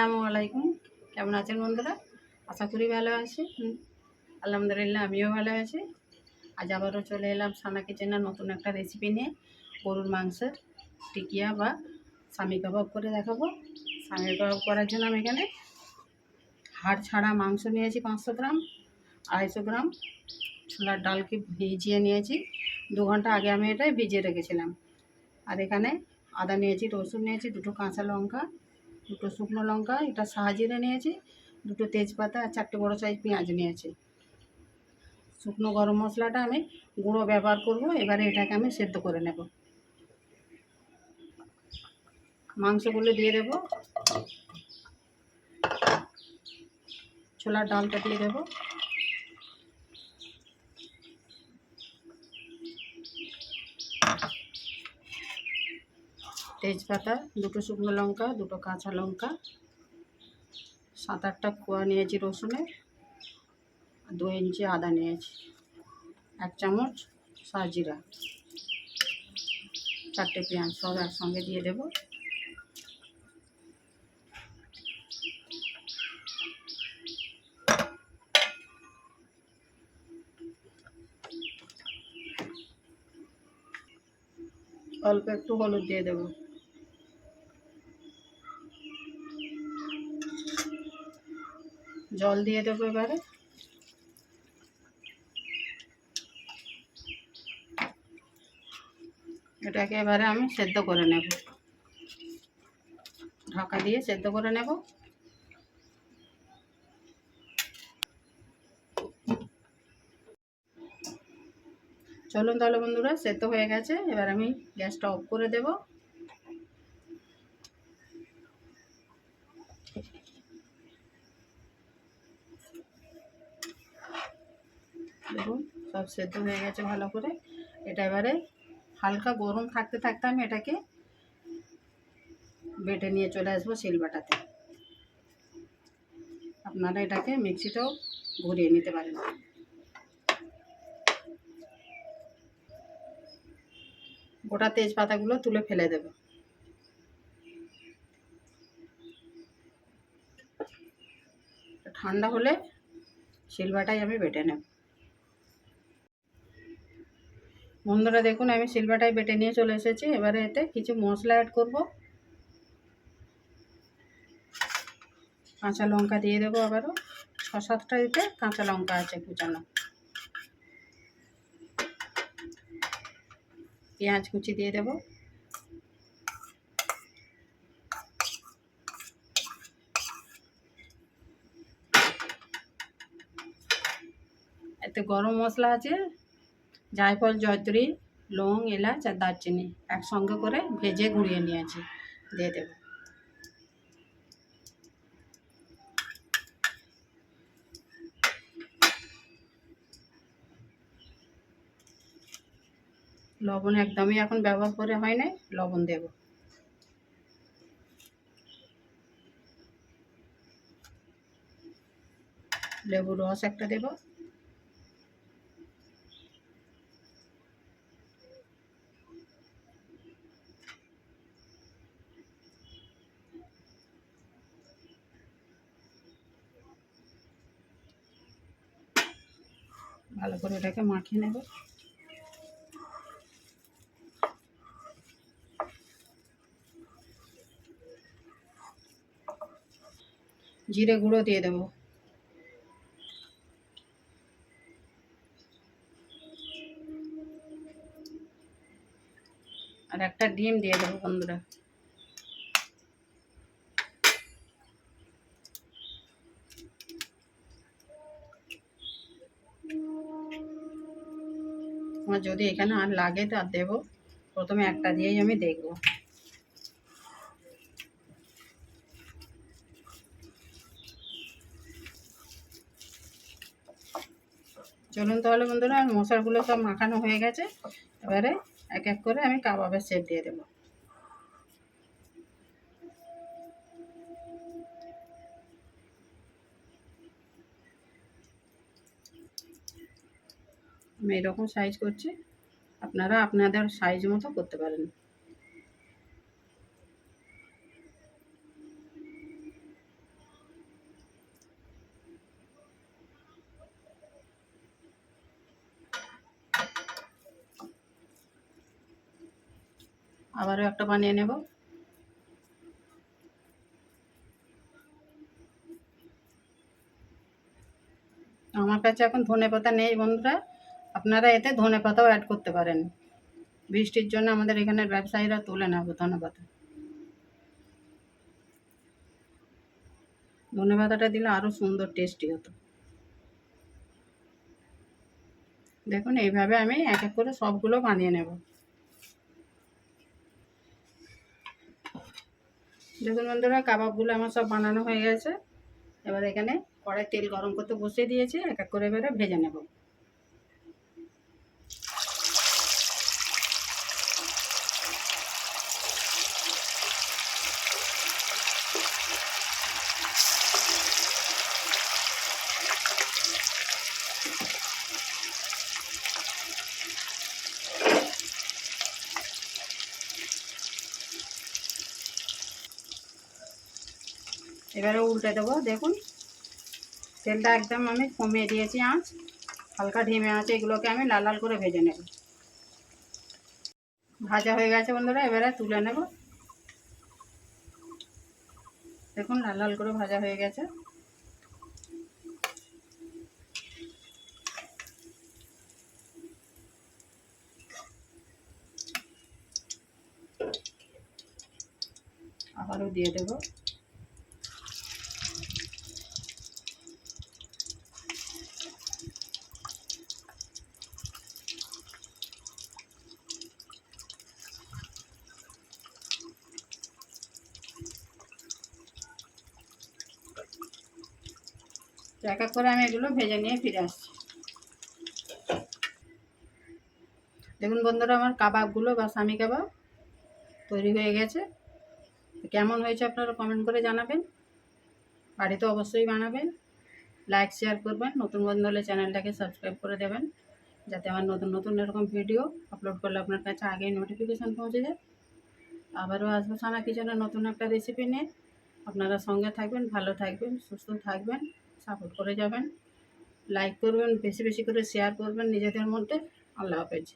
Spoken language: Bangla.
আসসালামু আলাইকুম। কেমন আছেন বন্ধুরা? আশা করি ভালো আছি হুম, আলহামদুলিল্লাহ আমিও ভালো আছি। আজ আবারও চলে এলাম সানা কিচেনের নতুন একটা রেসিপি নিয়ে গরুর মাংসের টিকিয়া বা স্বামী কাবাব করে দেখাবো। স্বামী কাবাব করার জন্য আমি এখানে হাড় ছাড়া মাংস নিয়েছি পাঁচশো গ্রাম আড়াইশো গ্রাম। ছোলার ডালকে ভিজিয়ে নিয়েছি। দু ঘণ্টা আগে আমি এটা ভিজিয়ে রেখেছিলাম। আর এখানে আদা নিয়েছি রসুন নিয়েছি দুটো কাঁচা লঙ্কা দুটো শুকনো লঙ্কা, এটা সাহাজিরে নিয়েছি, দুটো তেজপাতা আর চারটে বড়ো সাইজ পেঁয়াজ নিয়েছি। শুকনো গরম মশলাটা আমি গুঁড়ো ব্যবহার করব, এবারে এটাকে আমি সেদ্ধ করে নেব। মাংসগুলো দিয়ে দেব। ছোলার ডালটা দিয়ে দেব। তেজপাতা, দুটো শুকনো লঙ্কা, দুটো কাঁচা লঙ্কা সাত আটটা কোয়া নিয়েছি রসুনের দু ইঞ্চি আদা নিয়েছি, এক চামচ সাজিরা চারটে পেঁয়াজ সব একসঙ্গে দিয়ে দেব। অল্প একটু হলুদ দিয়ে দেবো। জল দিয়ে দেবো এবারে। এটাকে এবারে আমি সেদ্ধ করে নেব। ঢাকা দিয়ে সেদ্ধ করে নেব। চলুন তাহলে বন্ধুরা, সেদ্ধ হয়ে গেছে। এবার আমি গ্যাসটা অফ করে দেব। দেখুন, সব সেদ্ধ হয়ে গেছে ভালো করে। এটা এবারে হালকা গরম থাকতে থাকতে আমি এটাকে বেটে নিয়ে চলে আসব শিলবাটাতে আপনারা এটাকে মিক্সিতেও ঘুরিয়ে নিতে পারেন। গোটা তেজপাতাগুলো তুলে ফেলে দেব। ঠান্ডা হলে শিলবাটাই আমি বেটে নেব। বন্ধুরা দেখুন, আমি শিলবাটায় বেটে নিয়ে চলে এসেছি। এবারে এতে কিছু মশলা অ্যাড করব। কাঁচা লঙ্কা দিয়ে দেবো আবারও। ছ সাতটা দিতে কাঁচা লঙ্কা আছে কুচানো। পেঁয়াজ কুচি দিয়ে দেবো। এতে গরম মশলা আছে। জায়ফল, জয়ত্রী, লং, এলাচ আর দারচিনি একসঙ্গে করে ভেজে গুঁড়িয়ে নিয়েছি। দিয়ে দেবো। লবণ একদমই এখন ব্যবহার করে হয় না লবণ দেব। লেবুর রস একটা দেব। ভালো করে এটাকে মাখিয়ে নেব। জিরে গুঁড়ো দিয়ে দেবো। আর একটা ডিম দিয়ে দেবো বন্ধুরা। আমার যদি এখানে আর লাগে তো আর দেবো। প্রথমে একটা দিয়েই আমি দেখব। চলুন তাহলে বন্ধুরা, আর মশলাগুলো সব মাখানো হয়ে গেছে। এবারে এক এক করে আমি কাবাবের সেট দিয়ে দেবো। আমি এরকম সাইজ করছি, আপনারা আপনাদের সাইজ মতো করতে পারেন। আবারও একটা বানিয়ে নেব। আমার কাছে এখন ধনে পাতা নেই বন্ধুরা। আপনারা এতে ধনে পাতাও অ্যাড করতে পারেন। বৃষ্টির জন্য আমাদের এখানের ব্যবসায়ীরা তুলে নেব ধনে পাতা। ধনে পাতাটা দিলে আরও সুন্দর টেস্টি হতো। দেখুন, এইভাবে আমি এক এক করে সবগুলো বানিয়ে নেব। দেখুন বন্ধুরা, কাবাবগুলো আমার সব বানানো হয়ে গেছে। এবার এখানে কড়াই তেল গরম করতে বসিয়ে দিয়েছি, এক এক করে এবারে ভেজে নেব। এবারে উল্টে দেবো, দেখুন। তেলটা একদম আমি কমিয়ে দিয়েছি আঁচ। হালকা ঢিমে আছে, এগুলোকে আমি লাল লাল করে ভেজে নেব। ভাজা হয়ে গেছে বন্ধুরা, এবারে তুলে নেব। দেখুন, লাল লাল করে ভাজা হয়ে গেছে। আবারও দিয়ে দেবো। এক এক করে আমি এগুলো ভেজে নিয়ে ফিরে আসছি। দেখুন বন্ধুরা, আমার কাবাবগুলো বা স্বামী কাবাব তৈরি হয়ে গেছে। কেমন হয়েছে আপনারা কমেন্ট করে জানাবেন। বাড়িতে অবশ্যই বানাবেন। লাইক শেয়ার করবেন। নতুন বন্ধু হলে চ্যানেলটাকে সাবস্ক্রাইব করে দেবেন। যাতে আমার নতুন নতুন এরকম ভিডিও আপলোড করলে আপনার কাছে আগেই নোটিফিকেশান পৌঁছে যায়। আবারও আসব সানা কিচেনের নতুন একটা রেসিপি নিয়ে। আপনারা সঙ্গে থাকবেন, ভালো থাকবেন, সুস্থ থাকবেন। সাপোর্ট করে যাবেন। লাইক করবেন বেশি বেশি করে শেয়ার করবেন নিজেদের মধ্যে। আল্লাহ হাফেজ।